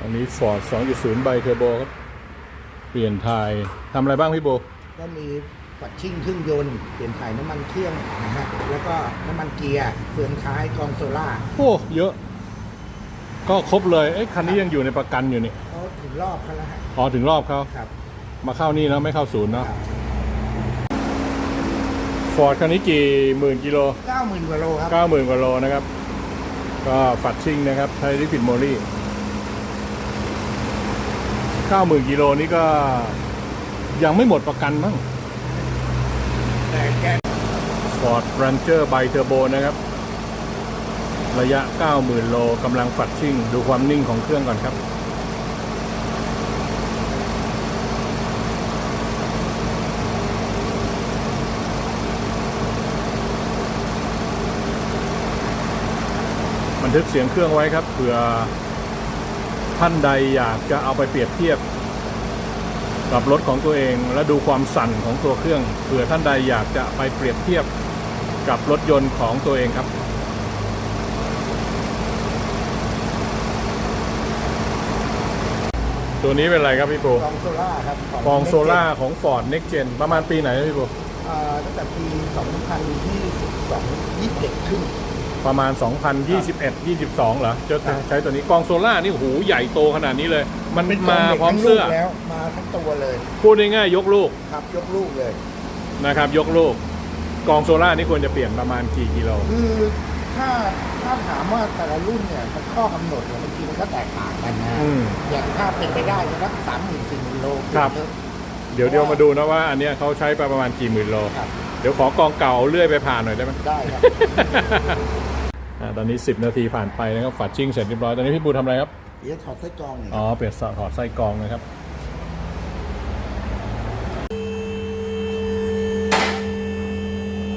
อันนี้ Ford 2.0ไบเทอร์โบครับ เปลี่ยนทายทำอะไรบ้างพี่โบ ก็มีปัดชิ่งเครื่องยนต์ เปลี่ยนถ่ายน้ำมันเครื่องนะฮะ แล้วก็น้ำมันเกียร์เฟืองท้ายกองโซล่าโอ้ เยอะ ก็ครบเลยเอ้ยคันนี้ยังอยู่ในประกันอยู่นี่เขาถึงรอบเขาแล้วฮะอ๋อถึงรอบเขาครับ มาเข้านี่แล้วไม่เข้าศูนย์คเนาะรับฟอร์ดคันนี้กี่หมื่นกิโลเก้าหมื่นกว่าโลครับเก้าหมื่นกว่าโลนะครับ ก็ฝัดชิ่งนะครับ ใช้ลิปิดโมลี่ เก้าหมื่นกิโลนี่ก็ยังไม่หมดประกันมั้งแต่แก Ford Ranger ไบเทอร์โบนะครับ ระยะ 90,000 โลกำลังฝัดชิ่ง ดูความนิ่งของเครื่องก่อนครับ บันทึกเสียงเครื่องไว้ครับเผื่อ ท่านใดอยากจะเอาไปเปรียบเทียบ กับรถของตัวเองและดูความสั่นของตัวเครื่องเผื่อท่านใดอยากจะไปเปรียบเทียบกับรถยนต์ของตัวเองครับตัวนี้เป็นอะไรครับพี่ปูกองโซล่าครับกองโซล่าของ Ford Next Gen ประมาณปีไหนนะพี่ปูเอ่อตั้งแต่ปี 2022 21ขึ้น ประมาณ 2021 22เหรอจะครับใช้ตัวนี้กองโซล่านี่โอ้โหใหญ่โตขนาดนี้เลย มันเป็นมาด็กพร้อมทั้งเสื้อลูกแล้วมาทั้งตัวเลยพูดง่ายๆยกลูกครับยกลูกเลยนะครับ ยกลูกกองโซล่านี่ควรจะเปลี่ยนประมาณกี่กิโลคือถ้าถ้าถามว่าแต่ละรุ่นเนี่ยมันข้อกำหนดเนี่ยบางทีมันก็แตกต่างกันนะอืมอย่างถ้าเป็นไปได้จะสักสามหมื่นสี่หมื่นโลครับเดี๋ยวเดี๋ยวมาดูนะว่าอันเนี้ยเขาใช้ไปประมาณกี่หมื่นโลครับเดี๋ยวขอกองเก่าเลื่อยไปผ่านหน่อยได้ไหมได้ครับอ่า ตอนนี้ 10 นาทีผ่านไปนะครับฝัดชิ่งเสร็จเรียบร้อย ตอนนี้พี่ปูทำอะไรครับ เดี๋ยวถอดไส้กรองเนี่ยอ๋อเปลี่ยนสอดถอดไส้กรองนะครับ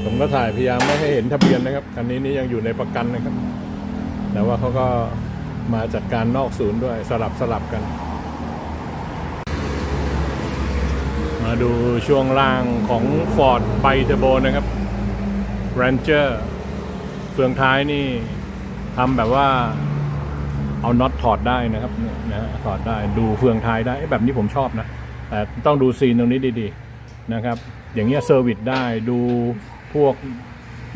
ผมก็ถ่ายพยายามไม่ให้เห็นทะเบียนนะครับ คันนี้นี่ยังอยู่ในประกันนะครับ แต่ว่าเขาก็มาจัดการนอกศูนย์ด้วยสลับสลับกัน มาดูช่วงล่างของ Ford ไบเทอร์โบนะครับ Ranger เฟืองท้ายนี่ทำแบบว่าเอาน็อตถอดได้นะครับเนี่ยนะถอดได้ดูเฟืองท้ายได้แบบนี้ผมชอบนะแต่ต้องดูซีนตรงนี้ดีๆนะครับ อย่างเงี้ยเซอร์วิสได้ดูพวก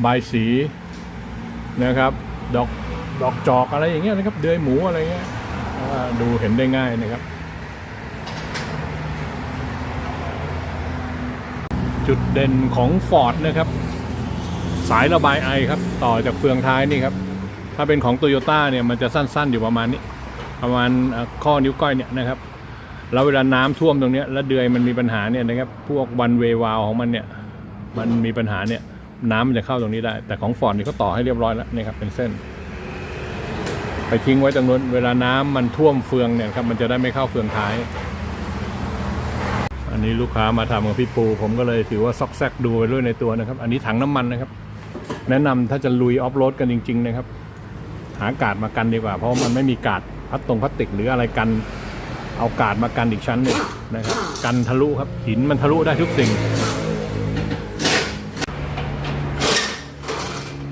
ใบสีนะครับ ดอกดอกจอกอะไรอย่างเงี้ยนะครับ เดือยหมูอะไรเงี้ยดูเห็นได้ง่ายนะครับ จุดเด่นของ Ford นะครับ สายระบายไอครับ ต่อจากเฟืองท้ายนี่ครับ ถ้าเป็นของโตโยต้าเนี่ยมันจะสั้นๆอยู่ประมาณนี้ ประมาณข้อนิ้วก้อยเนี่ยนะครับแล้วเวลาน้ำท่วมตรงนี้แล้วเดือยมันมีปัญหาเนี่ยนะครับ พวกวันเววาวของมันเนี่ย มันมีปัญหาเนี่ย น้ำมันจะเข้าตรงนี้ได้ แต่ของฟอร์ดนี่เขาต่อให้เรียบร้อยแล้วนี่ครับ เป็นเส้น ไปทิ้งไว้ตรงนู้น เวลาน้ำมันท่วมเฟืองเนี่ยครับ มันจะได้ไม่เข้าเฟืองท้าย อันนี้ลูกค้ามาทำกับพี่ปู ผมก็เลยถือว่าซอกแซกดูไปด้วยในตัวนะครับ อันนี้ถังน้ำมันนะครับ แนะนำถ้าจะลุยออฟโรดกันจริง ๆ นะครับ หากาดมากันดีกว่า เพราะมันไม่มีกาดพลาสตรงพลาสติกหรืออะไรกัน เอากาดมากันอีกชั้นหนึ่งนะครับ กันทะลุครับหินมันทะลุได้ทุกสิ่ง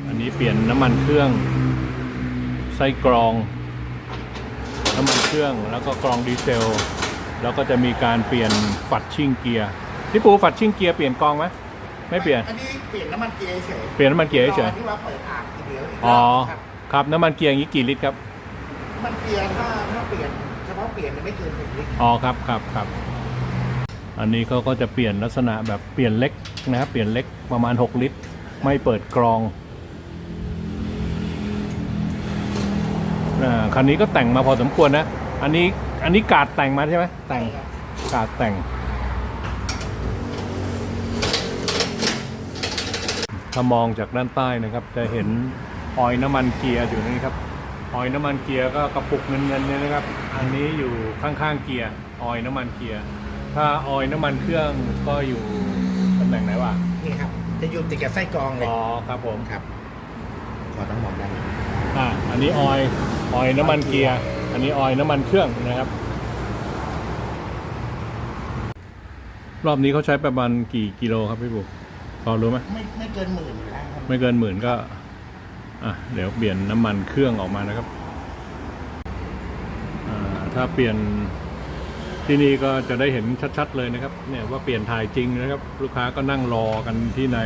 อันนี้เปลี่ยนน้ำมันเครื่องไส้กรอง น้ำมันเครื่องแล้วก็กรองดีเซล แล้วก็จะมีการเปลี่ยนฝัดชิ่งเกียร์พี่ปูฝัดชิ่งเกียร์เปลี่ยนกรองไหม ไม่เปลี่ยน อันนี้เปลี่ยนน้ำมันเกียร์เฉยเปลี่ยนน้ำมันเกียร์เฉยรอที่ว่าเปิดอ่างทีเดียวกอ๋อรบครับครับน้ำมันเกียร์อย่างนี้กี่ลิตรครับ น้ำมันเกียร์ถ้าถ้าเปลี่ยนเฉพาะเปลี่ยนเนี่ยไม่เกินหกลิตรอ๋อครับครับครับ อันนี้เขาก็จะเปลี่ยนลักษณะแบบเปลี่ยนเล็กนะครับเปลี่ยนเล็กประมาณ 6 ลิตร ไม่เปิดกรองอ่าคันนี้ก็แต่งมาพอสมควรนะ อันนี้อันนี้กาดแต่งมาใช่ไหมแต่งกาดแต่ง ถ้ามองจากด้านใต้นะครับ จะเห็นออยล์น้ำมันเกียร์อยู่นี่ครับออยล์น้ำมันเกียร์ก็กระปุกเงินเงินๆเนี่ยนะครับ อันนี้อยู่ข้างๆเกียร์ออยล์น้ำมันเกียร์ถ้าออยล์น้ำมันเครื่องก็อยู่ตำแหน่งไหนวะนี่ครับ จะอยู่ติดกับไส้กรองเลยอ๋อครับผมครับขอต้องมองด้านนี้อ่าอันนี้ออยล์ออยล์น้ำมันเกียร์อันนี้ออยล์น้ำมันเครื่องนะครับ รอบนี้เขาใช้ประมาณกี่กิโลครับพี่บุ พอรู้ไหมไม่ไม่เกินหมื่นอยู่แล้วครับไม่เกินหมื่นก็ อะเดี๋ยวเปลี่ยนน้ำมันเครื่องออกมานะครับอ่าถ้าเปลี่ยนที่นี่ก็จะได้เห็นชัด ๆ เลยนะครับ เนี่ยว่าเปลี่ยนถ่ายจริงนะครับ ลูกค้าก็นั่งรอกันที่ใน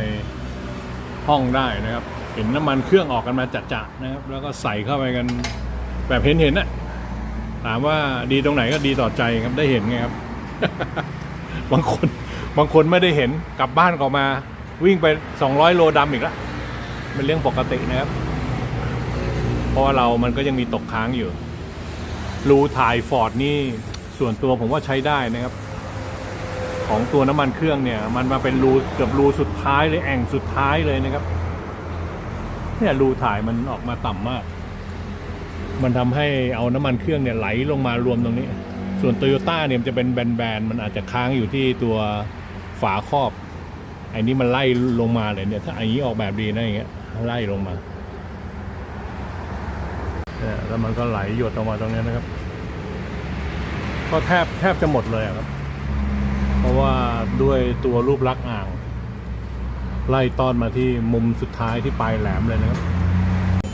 ห้องได้นะครับ เห็นน้ำมันเครื่องออกกันมาจัดๆนะครับ แล้วก็ใส่เข้าไปกันแบบเห็นๆน่ะถามว่าดีตรงไหนก็ดีต่อใจครับได้เห็นไงครับ บางคนบางคนไม่ได้เห็นกลับบ้านก็มา วิ่งไป 200 โลดำอีกแล้วเป็นเรื่องปกตินะครับ เพราะว่าเรามันก็ยังมีตกค้างอยู่ รูถ่ายฟอร์ดนี่ส่วนตัวผมว่าใช้ได้นะครับ ของตัวน้ำมันเครื่องเนี่ย มันมาเป็นรูเกือบรูสุดท้ายเลยแอ่งสุดท้ายเลยนะครับ เนี่ยรูถ่ายมันออกมาต่ำมาก มันทำให้เอาน้ำมันเครื่องเนี่ยไหลลงมารวมตรงนี้ ส่วนโตโยต้าเนี่ยมันจะเป็นแบนๆมันอาจจะค้างอยู่ที่ตัวฝาครอบ ไอ้นี้มันไล่ลงมาเลยเนี่ย ถ้าอันนี้ออกแบบดีนะอย่างเงี้ยไล่ลงมาเนี่ยแล้วมันก็ไหลหยดออกมาตรงนี้นะครับ ก็แทบแทบจะหมดเลยอะครับ เพราะว่าด้วยตัวรูปลักษณ์อ่าง ไล่ต้อนมาที่มุมสุดท้ายที่ปลายแหลมเลยนะครับ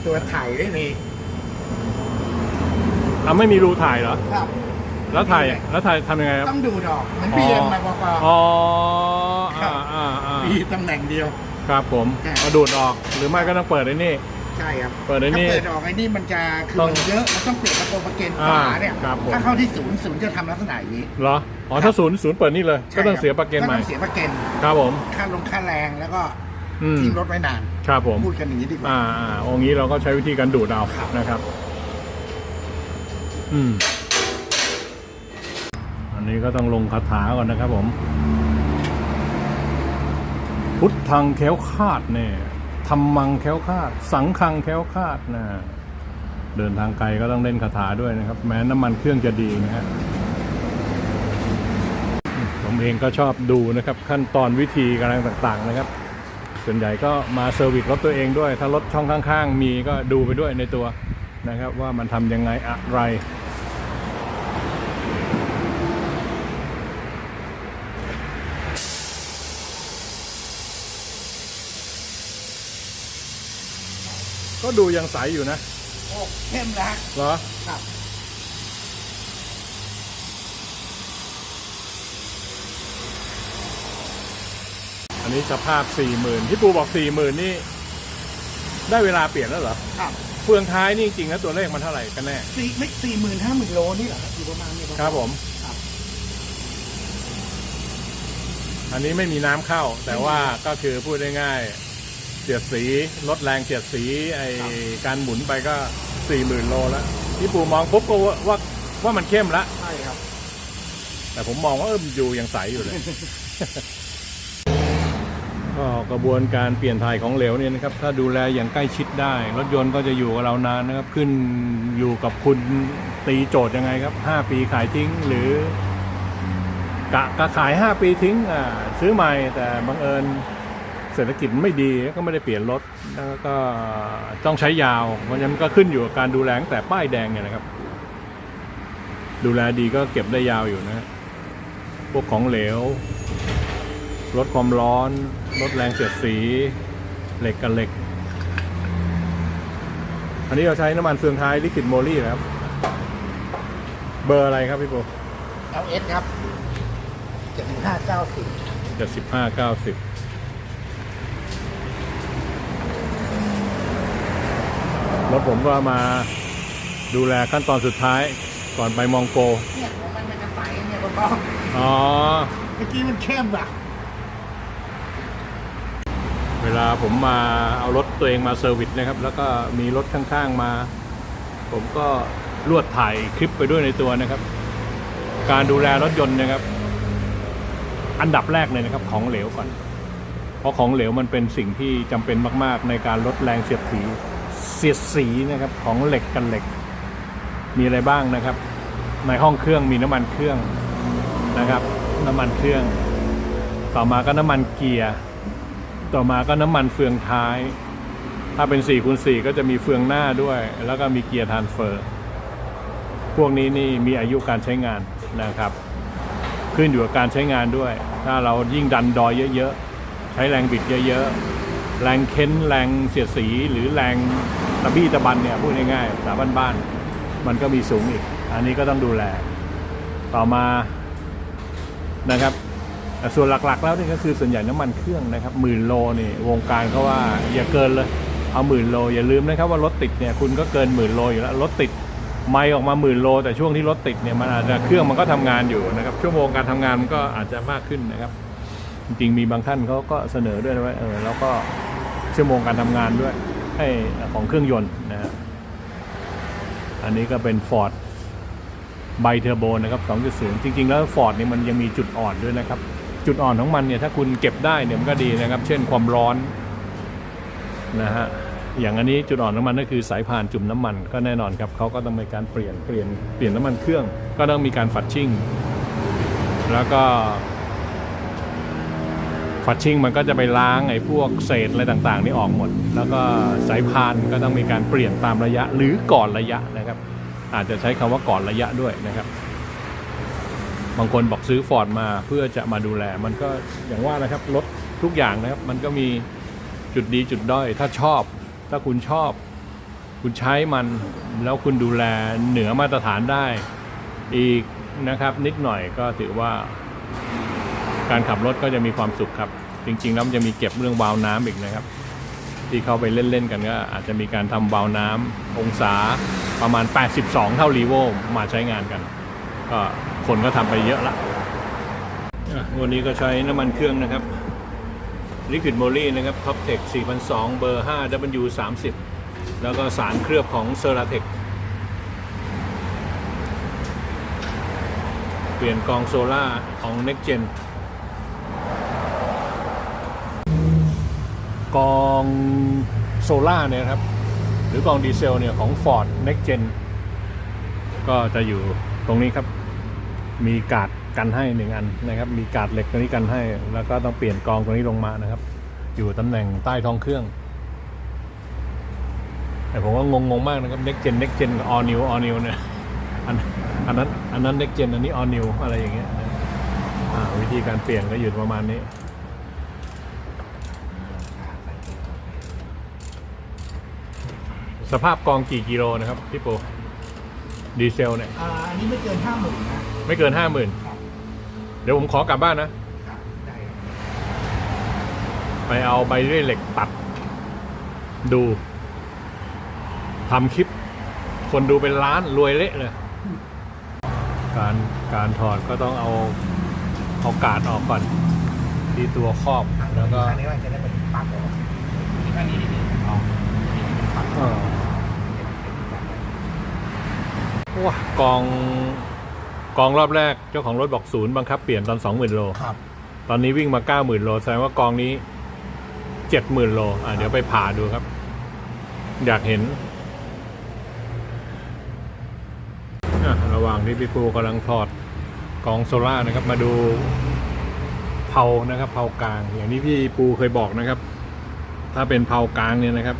ตัวถ่ายไม่มีอะไม่มีรูถ่ายเหรอ ครับ แล้วถ่ายแล้วถ่ายทำยังไงครับ ต้องดูดอกเหมือนบีเอ็มมาบอกอ๋อ อ่าอ่าอ่ามีตำแหน่งเดียว ครับผมครับเอาดูดออกหรือไม่ก็ต้องเปิดไอ้นี่ ใช่ครับเปิดไอ้นี่ถ้าเปิดออกไอ้นี่มันจะคือต้องมันเยอะมันต้องเปลี่ยนประโกประเกนอ่าฝาเนี่ยครับผม ถ้าเข้าที่ศูนย์ศูนย์จะทำลักษณะอย่างนี้เหรออ๋อถ้าศูนย์ศูนย์เปิดนี่เลย ก็ต้องเสียประเกันใหม่ก็ต้องเสียประเกนครับผม ค่าลงค่าแรงแล้วก็อืมทิ้งรถไว้นานครับผม พูดกันอย่างนี้ดีกว่า อ่าอ่าองนี้เราก็ใช้วิธีการดูดเอาครับ นะครับ อืม อันนี้ก็ต้องลงคาถาก่อนนะครับผม พุทธังแค้วคาดเนี่ยธรรมังแค้วคาด สังคังแค้วคาดนะเดินทางไกลก็ต้องเล่นคาถาด้วยนะครับ แม้น้ำมันเครื่องจะดีนะฮะผมเองก็ชอบดูนะครับ ขั้นตอนวิธีการต่างๆนะครับ ส่วนใหญ่ก็มาเซอร์วิสรถตัวเองด้วย ถ้ารถช่องข้าง ๆ มีก็ดูไปด้วยในตัวนะครับ ว่ามันทำยังไงอะไร ก็ดูยังใสอยู่นะโอ้เข้มแล้วเหรอ ครับ อันนี้สภาพสี่หมื่นที่ปูบอกสี่หมื่นนี่ ได้เวลาเปลี่ยนแล้วเหรอ ครับเฟืองท้ายนี่จริงๆแล้วตัวเลขมันเท่าไหร่กันแน่ สี่ไม่สี่หมื่นห้าหมื่นโลนี่เหรอครับอยู่ประมาณนี้ครับผม ครับ อันนี้ไม่มีน้ำเข้า แต่ว่าก็คือพูดง่ายๆ เสียดสีลดแรงเสียดสีไอการหมุนไปก็สี่หมื่นโลแล้วที่ปูมองปุ๊บก็ว่าว่าว่ามันเข้มละใช่ครับ แต่ผมมองว่าเออมันอยู่ยังใสอยู่เลย ก็กระบวนการเปลี่ยนถ่ายของเหลวเนี่ยนะครับ ถ้าดูแลอย่างใกล้ชิดได้ รถยนต์ก็จะอยู่กับเรานานนะครับ ขึ้นอยู่กับคุณตีโจทย์ยังไงครับ 5 ปีขายทิ้งหรือกะกะขาย 5 ปีทิ้งอ่าซื้อใหม่แต่บังเอิญ เศรษฐกิจไม่ดีก็ไม่ได้เปลี่ยนรถแล้วก็ต้องใช้ยาว เพราะฉะนั้นก็ขึ้นอยู่กับการดูแลแต่ป้ายแดงเนี่ยนะครับ ดูแลดีก็เก็บได้ยาวอยู่นะพวกของเหลวลดความร้อนลดแรงเสียดสีเหล็กกับเหล็ก อันนี้เราใช้น้ำมันเฟืองท้ายลิควิดโมลี่นะครับ เบอร์อะไรครับพี่ปู LS ครับ 75 90 75 90 รถผมก็มาดูแลขั้นตอนสุดท้ายก่อนไปมองโก เนี่ยของมันมันจะใสเนี่ยบอกอ๋อ เมื่อกี้มันเข้มอะเวลาผมมาเอารถตัวเองมาเซอร์วิสนะครับ แล้วก็มีรถข้างๆมา ผมก็ลวดถ่ายคลิปไปด้วยในตัวนะครับ การดูแลรถยนต์นะครับ อันดับแรกเลยนะครับของเหลวก่อน เพราะของเหลวมันเป็นสิ่งที่จำเป็นมาก ๆ ในการลดแรงเสียดสี เสียดสีนะครับของเหล็กกันเหล็ก มีอะไรบ้างนะครับ ในห้องเครื่องมีน้ำมันเครื่องนะครับ น้ำมันเครื่อง ต่อมาก็น้ำมันเกียร์ต่อมาก็น้ำมันเฟืองท้าย ถ้าเป็น4คูณ4ก็จะมีเฟืองหน้าด้วย แล้วก็มีเกียร์ทานเฟอร์ พวกนี้นี่มีอายุการใช้งานนะครับ ขึ้นอยู่กับการใช้งานด้วย ถ้าเรายิ่งดันดอยเยอะๆใช้แรงบิดเยอะๆ แรงเค้นแรงเสียดสีหรือแรงตะบี้ตะบันเนี่ยพูดง่ายๆสาบ้านๆมันก็มีสูงอีก อันนี้ก็ต้องดูแล ต่อมานะครับส่วนหลักๆ แล้วนี่ก็คือส่วนใหญ่น้ำมันเครื่องนะครับหมื่นโลนี่วงการเขาว่าอย่าเกินเลยเอาหมื่นโลอย่าลืมนะครับว่ารถติดเนี่ยคุณก็เกินหมื่นโลอยู่แล้วรถติดไม่ออกมาหมื่นโล แต่ช่วงที่รถติดเนี่ยมันอาจจะเครื่องมันก็ทำงานอยู่นะครับชั่วโมงการทำงานมันก็อาจจะมากขึ้นนะครับ จริงมีบางท่านเขาก็เสนอด้วยนะว่าเออแล้วก็ชั่วโมงการทำงานด้วยให้ของเครื่องยนต์นะฮะอันนี้ก็เป็น Ford ไบเทอร์โบนะครับ 2.0 จริง ๆ แล้ว Ford นี่มันยังมีจุดอ่อนด้วยนะครับ จุดอ่อนของมันเนี่ยถ้าคุณเก็บได้เนี่ยมันก็ดีนะครับ เช่นความร้อนนะฮะอย่างอันนี้จุดอ่อนของมันก็คือสายพานจุ่มน้ำมันก็แน่นอนครับเขาก็ต้องมีการเปลี่ยนเปลี่ยนเปลี่ยนน้ำมันเครื่อง ก็ต้องมีการฟัดชิ่ง แล้วก็ ฟัดชิ่งมันก็จะไปล้างไอ้พวกเศษอะไรต่างๆนี่ออกหมด แล้วก็สายพานก็ต้องมีการเปลี่ยนตามระยะหรือก่อนระยะนะครับ อาจจะใช้คำว่าก่อนระยะด้วยนะครับ บางคนบอกซื้อฟอร์ดมาเพื่อจะมาดูแล มันก็อย่างว่านะครับรถทุกอย่างนะครับ มันก็มีจุดดีจุดด้อย ถ้าชอบ ถ้าคุณชอบ คุณใช้มันแล้วคุณดูแลเหนือมาตรฐานได้ อีกนะครับนิดหน่อยก็ถือว่า การขับรถก็จะมีความสุขครับ จริงๆแล้วมันจะมีเก็บเรื่องวาล์วน้ำอีกนะครับ ที่เขาไปเล่นๆกันก็อาจจะมีการทำวาล์วน้ำองศาประมาณ 82 เท่ารีโวมาใช้งานกัน ก็คนก็ทำไปเยอะละวันนี้ก็ใช้น้ำมันเครื่องนะครับ Liquid Moly นะครับ Toptech 4002 เบอร์ 5 W 30แล้วก็สารเคลือบของ c e r a t e c เปลี่ยนกองโซล่าของ Next Gen กองโซล่าเนี่ยครับ หรือกองดีเซลเนี่ยของ Ford Next Gen ก็จะอยู่ตรงนี้ครับ มีกาดกันให้หนึ่งอันนะครับ มีกาดเหล็กตรงนี้กันให้ แล้วก็ต้องเปลี่ยนกองตรงนี้ลงมานะครับ อยู่ตำแหน่งใต้ท้องเครื่อง แต่ผมว่างงมากนะครับ Next Gen Next Gen กับ All New All New เนี่ยอันอันนั้นอันนั้น Next Gen อันนี้ All New อะไรอย่างเงี้ยวิธีการเปลี่ยนก็อยู่ประมาณนี้ สภาพกองกี่กิโลนะครับพี่ปูดีเซลเนี่ย อ่าอันนี้ไม่เกินห้าหมื่นนะไม่เกินห้าหมื่นครับเดี๋ยวผมขอกลับบ้านนะ ครับได้ครับไปเอาใบเลื่อยเหล็กตัด ดูทำคลิป คนดูเป็นล้านรวยเละเลยการการถอดก็ต้องเอาเอากาดออกก่อน ที่ตัวครอบแล้วก็อันนี้ว่าจะได้เป็นปลั๊กออกอันนี้นี่เอาปลั๊กเออ ว้ากองกองรอบแรกเจ้าของรถบอกศูนย์บังคับเปลี่ยนตอนสองหมื่นโล ครับ ตอนนี้วิ่งมาเก้าหมื่นโลแสดงว่ากองนี้เจ็ดหมื่นโล อะเดี๋ยวไปผ่าดูครับ อยากเห็นอะระหว่างที่พี่ปูกำลังถอดกองโซล่านะครับ มาดูเผานะครับเผากลาง อย่างที่พี่ปูเคยบอกนะครับ ถ้าเป็นเผากลางเนี่ยนะครับ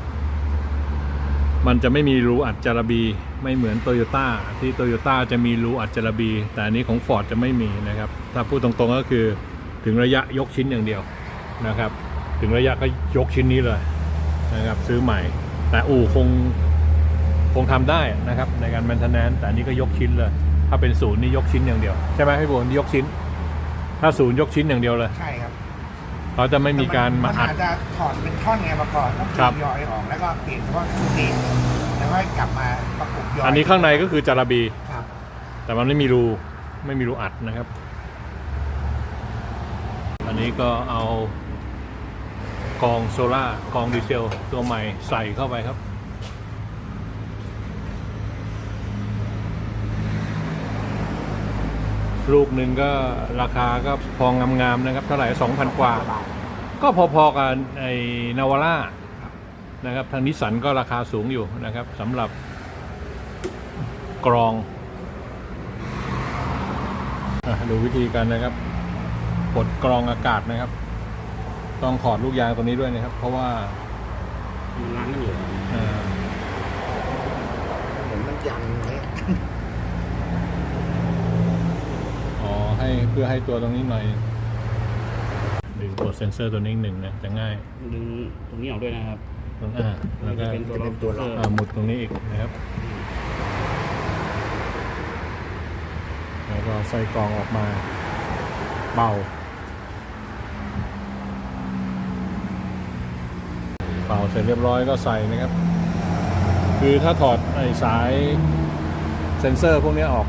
มันจะไม่มีรูอัดจาระบี ไม่เหมือนโตโยต้าที่โตโยต้าจะมีรูอัดจาระบี แต่อันนี้ของ Ford จะไม่มีนะครับ ถ้าพูดตรงๆก็คือถึงระยะยกชิ้นอย่างเดียวนะครับ ถึงระยะก็ยกชิ้นนี้เลยนะครับซื้อใหม่ แต่อู่คงคงทำได้นะครับในการ maintenance แต่อันนี้ก็ยกชิ้นเลย ถ้าเป็นศูนย์นี่ยกชิ้นอย่างเดียว ใช่ไหมพี่บุญยกชิ้น ถ้าศูนย์ยกชิ้นอย่างเดียวเลยใช่ครับ เขาจะไม่มีการมาอัด นอาจจะถอดเป็นท่อนไงมาก่อนต้องครับยอยออกแล้วก็เปลี่ยนเฉพาะชุดนี้แล้วก็กลับมาประกบยอยอันนี้ข้างในก็คือจาระบี ครับแต่มันไม่มีรูไม่มีรูอัดนะครับ อันนี้ก็เอากองโซล่ากองดีเซล ตัวใหม่ใส่เข้าไปครับ ลูกหนึ่งก็ราคาก็พองามๆนะครับเท่าไหร่สองพันกว่า ก็พอๆกับไอ้นาวาร่านะครับทางนิสสันก็ราคาสูงอยู่นะครับสำหรับกรองอะดูวิธีกันนะครับปลดกรองอากาศนะครับ ต้องถอดลูกยางตัวนี้ด้วยนะครับ เพราะว่ามันล้างกันอยู่ เอ่อ เหมือนมันยังไว้ อ๋อ ให้เพื่อให้ตัวตรงนี้หน่อยดึงตัวเซนเซอร์ตัวนี้หนึ่งนะจะง่ายดึงตรงนี้ออกด้วยนะครับตรงอ่าแล้วก็จะเป็นตัวล็อกเซอร์อ่าหมุดตรงนี้อีกนะครับก็ใส่กรองออกมาเบาเป่าเสร็จเรียบร้อยก็ใส่นะครับ คือถ้าถอดไอ้สายเซ็นเซอร์พวกนี้ออก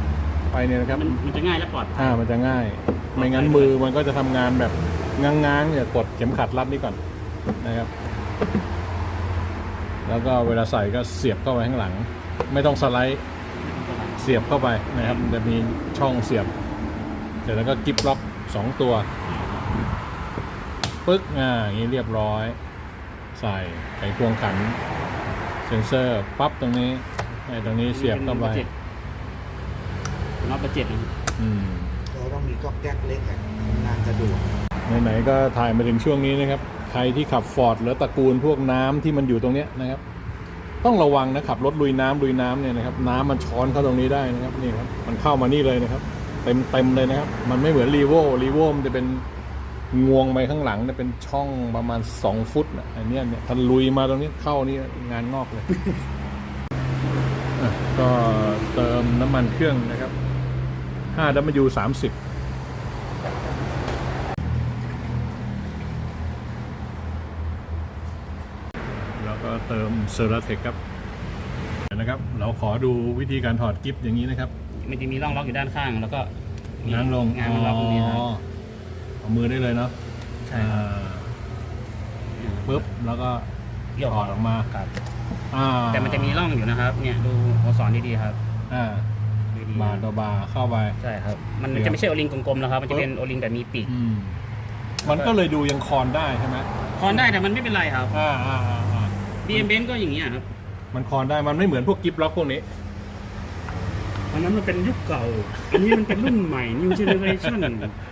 ไปเนี่ยนะครับมันมันจะง่ายและปลอดภัยอ่ามันจะง่าย ไม่งั้นมือมันก็จะทำงานแบบง้างๆเนี่ยกดเข็มขัดรัดนี่ก่อนนะครับ แล้วก็เวลาใส่ก็เสียบเข้าไปข้างหลัง ไม่ต้องสไลด์เสียบเข้าไปนะครับมันจะมีช่องเสียบ เสร็จแล้วก็กิฟล็อกสองตัวปึ๊กอ่าอย่างนี้เรียบร้อย ใส่ไขควงขัน เซนเซอร์ปั๊บตรงนี้ไอ้ตรงนี้เสียบเข้าไป น็อตประเจ็ดนะครับอืมเราต้องมีก๊อกแก๊กเล็กอะทำงานสะดวกไหนๆก็ถ่ายมาถึงช่วงนี้นะครับ ใครที่ขับฟอร์ดหรือตระกูลพวกน้ำที่มันอยู่ตรงเนี้ยนะครับ ต้องระวังนะขับรถลุยน้ำลุยน้ำเนี่ยนะครับ น้ำมันช้อนเข้าตรงนี้ได้นะครับนี่ครับมันเข้ามานี่เลยนะครับ เต็มเต็มเลยนะครับ มันไม่เหมือนรีโวรีโวมันจะเป็นงวงไปข้างหลังเนี่ยเป็นช่องประมาณ 2 ฟุตนะอันเนี้ยเนี่ยถ้าลุยมาตรงนี้เข้านี่งานงอกเลยอะก็เติมน้ำมันเครื่องนะครับ 5W 30แล้วก็เติมเซอร์เทคครับเดี๋ยวนะครับ เราขอดูวิธีการถอดกิฟต์อย่างนี้นะครับ มันจะมีร่องล็อกอยู่ด้านข้าง แล้วก็มีง้างลงงานมันล็อกตรงนี้ครับอ๋อเอามือได้เลยเนาะใช่ครับอ่าปุ๊บแล้วก็เกี่ยวถอดออกมาครับอ่าแต่มันจะมีร่องอยู่นะครับ เนี่ยดูหัวสอนดีๆครับ อ่า ดูดีๆบาร์ต่อบาร์เข้าไป ใช่ครับมันเดี๋ยวจะไม่ใช่โอลิงกลมๆแล้วครับมันจะปึ๊บเป็นโอลิงแบบมีปีกอืมมันก็เลยดูยังคอนได้ใช่ไหมคอนได้แต่มันไม่เป็นไรครับ อ่าอ่าอ่าอ่า BM b e n ก็อย่างเงี้ยครับมันคอนได้มันไม่เหมือนพวกกิฟต์ล็อกพวกนี้ อันนั้นมันเป็นยุคเก่า อันนี้มันเป็นรุ่นใหม่ New Generation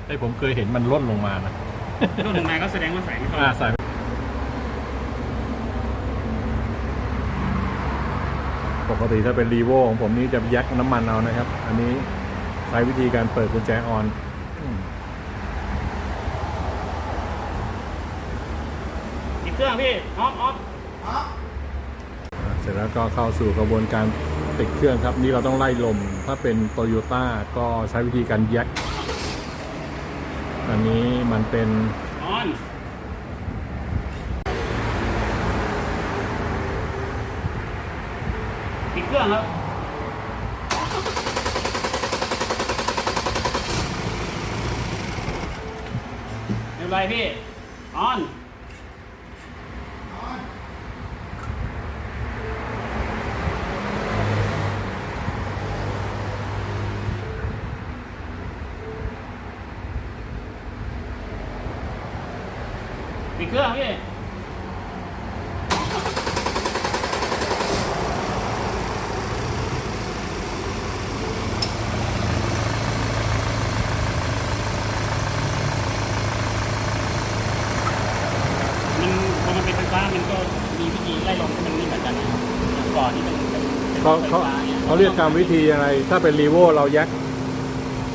ไอ้ผมเคยเห็นมันล่นลงมานะ รุ่นใหม่ก็แสดงว่าใส่ไม่เข้าอ่าใส่ ปกติถ้าเป็นรีโวของผมนี่จะยักน้ำมันเอานะครับ อันนี้ใช้วิธีการเปิดกุญแจออนอืมติดเครื่องพี่ออฟออฟอ่าเสร็จแล้วก็เข้าสู่กระบวนการติดเครื่องครับ นี่เราต้องไล่ลม ถ้าเป็นโตโยต้าก็ใช้วิธีการแยกอันนี้มันเป็นออน ติดเครื่องครับไปพี่ ออนติดเครื่องพี่ มันพอมันเป็นไฟฟ้ามันก็มีวิธีไล่ลมที่มันไม่เหมือนกันนะครับอย่างก่อนนี่มันเป็นเป็น เขา ไฟ เขา ฟ้านี่ยเขาเรียกกรรมวิธีอะไรถ้าเป็นรีโวเราแยก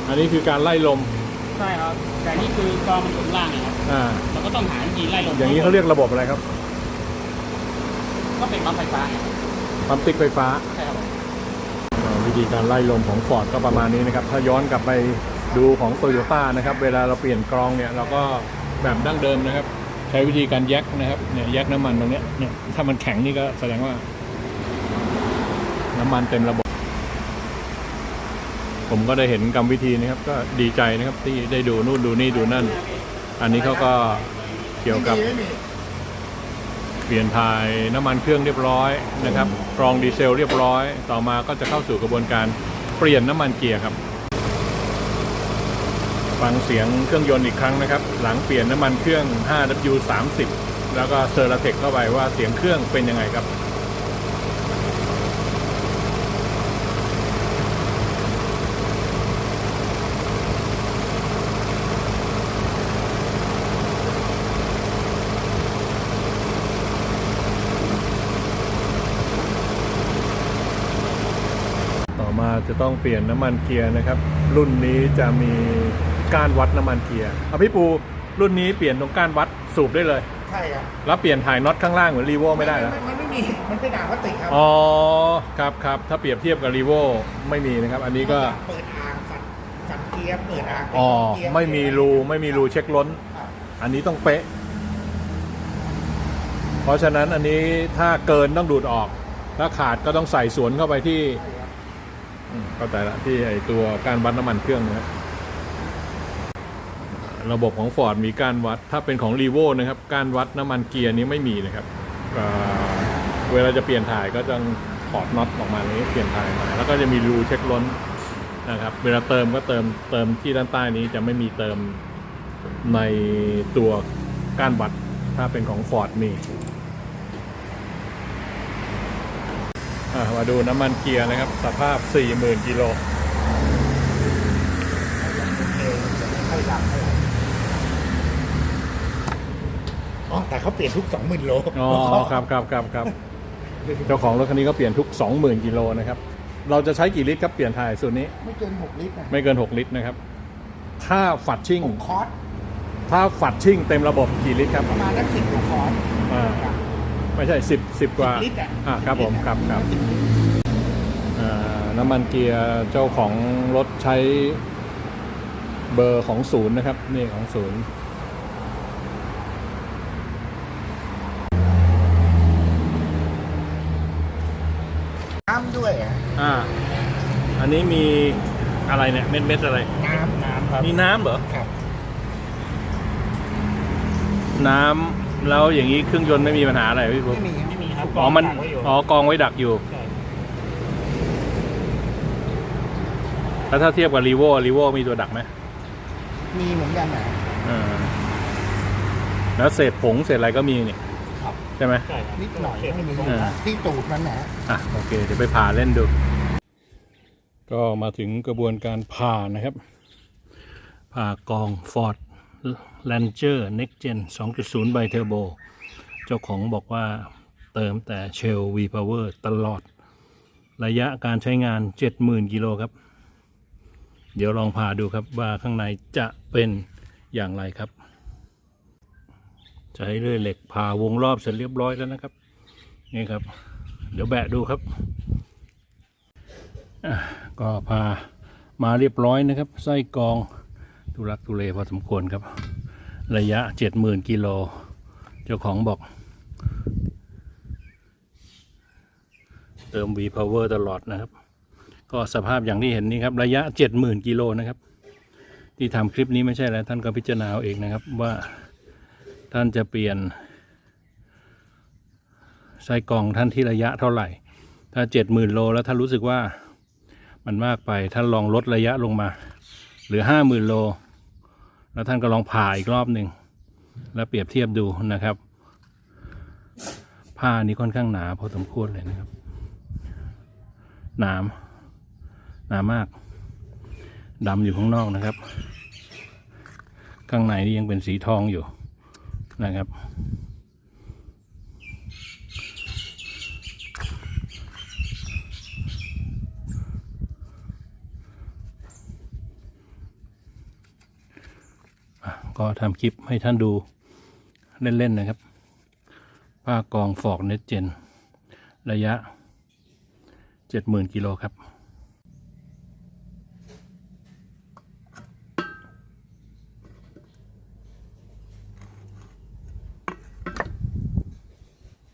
อันนี้คือการไล่ลม ใช่ครับ แต่นี่คือกองมันอยู่ข้างล่างนะครับอ่า เราก็ต้องหาวิธีไล่ลมอย่างนี้เขาเรียกระบบอะไรครับก็เป็นปั๊มไฟฟ้าไงปั๊มติ๊กไฟฟ้า ใช่ครับผมอ่าวิธีการไล่ลมของ Ford ก็ประมาณนี้นะครับ ถ้าย้อนกลับไปดูของ Toyota นะครับ เวลาเราเปลี่ยนกรองเนี่ยเราก็แบบดั้งเดิมนะครับ ใช้วิธีการแยกนะครับเนี่ยแยกน้ำมันตรงเนี้ยเนี่ยถ้ามันแข็งนี่ก็แสดงว่า น้ำมันเต็มระบบ ผมก็ได้เห็นกรรมวิธีนะครับ ก็ดีใจนะครับที่ได้ดูนู่นดูนี่ดูนั่น อันนี้เขาก็เกี่ยวกับ เปลี่ยนถ่ายน้ำมันเครื่องเรียบร้อยนะครับกรองดีเซลเรียบร้อย ต่อมาก็จะเข้าสู่กระบวนการเปลี่ยนน้ำมันเกียร์ครับฟังเสียงเครื่องยนต์อีกครั้งนะครับ หลังเปลี่ยนน้ำมันเครื่อง 5W 30 แล้วก็เซอร์ t เทคเข้าไปว่าเสียงเครื่องเป็นยังไงครับ จะต้องเปลี่ยนน้ำมันเกียร์นะครับ รุ่นนี้จะมีก้านวัดน้ำมันเกียร์เอาพี่ปูรุ่นนี้เปลี่ยนตรงก้านวัดสูบได้เลย ใช่ครับแล้วเปลี่ยนถ่ายน็อตข้างล่างเหมือนรีโวไม่ได้แล้วมันไม่มี มันเป็นอ่างพลาสติกครับอ๋อครับครับถ้าเปรียบเทียบกับรีโวไม่มีนะครับ อันนี้ก็เปิดอ่างสั่นสั่นกียร์เปิดอ่างอ๋อเกียร์ไม่มีรูไม่มีรูเช็คล้นครับอันนี้ต้องเป๊ะ เพราะฉะนั้นอันนี้ถ้าเกินต้องดูดออก ถ้าขาดก็ต้องใส่สวนเข้าไปที่อืม เข้าใจละที่ไอตัวการวัดน้ำมันเครื่องนะครับระบบของ Ford มีการวัดถ้าเป็นของ r e v o นะครับ การวัดน้ำมันเกียร์นี้ไม่มีนะครับเวลาจะเปลี่ยนถ่ายก็ต้องถอดน็อตออกมาอย่างนี้เปลี่ยนถ่ายมา แล้วก็จะมีรูเช็คล้นนะครับเวลาเติมก็เติมเติมที่ด้านใต้นี้จะไม่มีเติมในตัวก้านวัดถ้าเป็นของ Ford มีอะ มาดูน้ำมันเกียร์นะครับ สภาพ 40,000กิโลโอเคจะไม่ค่อยดังเท่าไหร่อ๋อแต่เขาเปลี่ยนทุกสองหมื่นโลอ๋อครับครับครับครับเจ้าของรถคันนี้ก็เปลี่ยนทุก 20,000กิโลนะครับ เราจะใช้กี่ลิตรครับเปลี่ยนถ่ายส่วนนี้ ไม่เกินหกลิตรนะไม่เกิน 6 ลิตรนะครับ ถ้าฝัดชิ่งหกคอร์สถ้าฝัดชิ่งเต็มระบบกี่ลิตรครับ ประมาณนักสิบกว่าคอร์สอ่าครับ ไม่ใช่10 10กว่าลิตรอะอ่าครับผมครับครับสิลิตอ่าน้ำมันเกียร์เจ้าของรถใช้เบอร์ของศูนย์นะครับ นี่ของศูนย์น้ำด้วยอะอ่า อันนี้มีอะไรเนี่ยเม็ดเม็ดๆอะไร น้ำน้ำครับมีน้ำเหรอ ครับ น้ำ แล้วอย่างนี้เครื่องยนต์ไม่มีปัญหาอะไรพี่ปุ๊ไม่มีไม่มีครับอ๋อมันกงไว้ยู่อ๋อกองไว้ดักอยู่ ใช่แล้วถ้าเทียบกับรีโวรีโวมีตัวดักไหมมีเหมือนกันนะอ่าแล้วเศษผงเศษอะไรก็มีนี่ครับใช่ไหม ใช่ครับนิดหน่อยเก็บไม่มีอ่า ที่ตูดมันนะ อะโอเค เดี๋ยวไปผ่าเล่นดู ก็มาถึงกระบวนการผ่านะครับ ผ่ากอง Ford Ranger Next Gen 2.0 by Turbo เจ้าของบอกว่าเติมแต่ Shell V Power ตลอด ระยะการใช้งาน 70,000 กิโลครับ เดี๋ยวลองผ่าดูครับว่าข้างในจะเป็นอย่างไรครับ ใช้เลื่อยเหล็กผ่าวงรอบเสร็จเรียบร้อยแล้วนะครับ นี่ครับ เดี๋ยวแบะดูครับอะก็พามาเรียบร้อยนะครับ ไส้กองทุลักทุเลพอสมควรครับ ระยะเจ็ดหมื่นกิโล เจ้าของบอก เติม V Power ตลอดนะครับ ก็สภาพอย่างที่เห็นนี่ครับ ระยะเจ็ดหมื่นกิโลนะครับ ที่ทำคลิปนี้ไม่ใช่แล้ว ท่านก็พิจารณาเอาเองนะครับว่าท่านจะเปลี่ยนไส้กรองท่านที่ระยะเท่าไหร่ ถ้าเจ็ดหมื่นโลแล้วท่านรู้สึกว่ามันมากไปท่านลองลดระยะลงมาหลือห้าหมื่นโล แล้วท่านก็ลองผ่าอีกรอบหนึ่งแล้วเปรียบเทียบดูนะครับ ผ้านี้ค่อนข้างหนาพอสมควรเลยนะครับ หนามหนามากดำอยู่ข้างนอกนะครับ ข้างในนี่ยังเป็นสีทองอยู่นะครับ ก็ทำคลิปให้ท่านดูเล่น ๆ นะครับ ผ้ากองฟอกเน็ตเจน ระยะ 70,000กิโลครับ